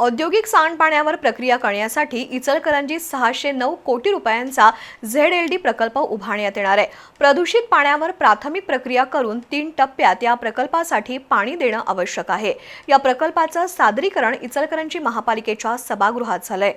औद्योगिक सांडपाण्यावर प्रक्रिया करण्यासाठी इचलकरंजीत सहाशे नऊ कोटी रुपयांचा झेड एल डी प्रकल्प उभारण्यात येणार आहे. प्रदूषित पाण्यावर प्राथमिक प्रक्रिया करून तीन टप्प्यात या प्रकल्पासाठी पाणी देणं आवश्यक आहे. या प्रकल्पाचं सादरीकरण इचलकरंजी महापालिकेच्या सभागृहात झालंय.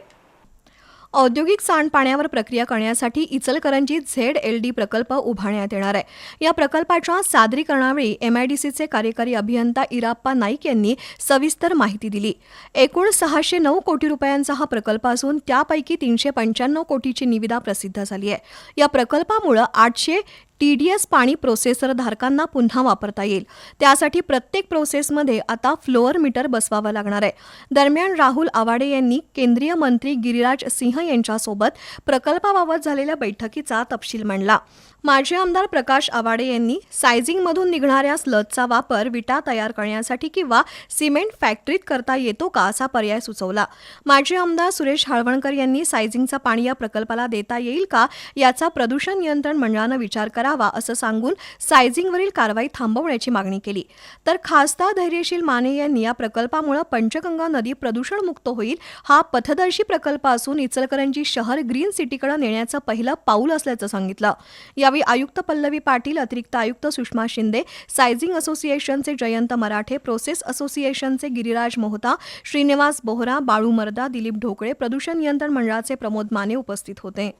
औद्योगिक सांडपाण्यावर प्रक्रिया करण्यासाठी इचलकरंजी झेड एल डी प्रकल्प उभारण्यात येणार आहे. या प्रकल्पाच्या सादरीकरणावेळी एमआयडीसीचे कार्यकारी अभियंता इराप्पा नाईक यांनी सविस्तर माहिती दिली. एकूण सहाशे नऊ कोटी रुपयांचा हा प्रकल्प असून त्यापैकी तीनशे पंच्याण्णव कोटीची निविदा प्रसिद्ध झाली आहे. या प्रकल्पामुळं आठशे टी डी एस पाणी प्रोसेसर धारकांना पुन्हा वापरता येईल. त्यासाठी प्रत्येक प्रोसेसमध्ये आता फ्लोअर मीटर बसवावं लागणार आहे. दरम्यान राहुल आवाडे यांनी केंद्रीय मंत्री गिरिराज सिंह यांच्यासोबत प्रकल्पाबाबत झालेल्या बैठकीचा तपशील मांडला. माजी आमदार प्रकाश आवाडे यांनी सायझिंगमधून निघणाऱ्या स्लजचा वापर विटा तयार करण्यासाठी किंवा सिमेंट फॅक्टरीत करता येतो का असा पर्याय सुचवला. माजी आमदार सुरेश हाळवणकर यांनी सायझिंगचं पाणी या प्रकल्पाला देता येईल का याचा प्रदूषण नियंत्रण मंडळानं विचार करा करावा असं सांगून सायझिंगवरील कारवाई थांबवण्याची मागणी केली. तर खासदार धैर्यशील माने यांनी या प्रकल्पामुळे पंचगंगा नदी प्रदूषणमुक्त होईल हा पथदर्शी प्रकल्प असून इचलकरंजी शहर ग्रीन सिटीकडे नेण्याचं पहिलं पाऊल असल्याचं सांगितलं. यावेळी आयुक्त पल्लवी पाटील अतिरिक्त आयुक्त सुषमा शिंदे सायझिंग असोसिएशनचे जयंत मराठे प्रोसेस असोसिएशनचे गिरिराज मोहता श्रीनिवास बोहरा बाळू मर्दा दिलीप ढोकळे प्रदूषण नियंत्रण मंडळाचे प्रमोद माने उपस्थित होते.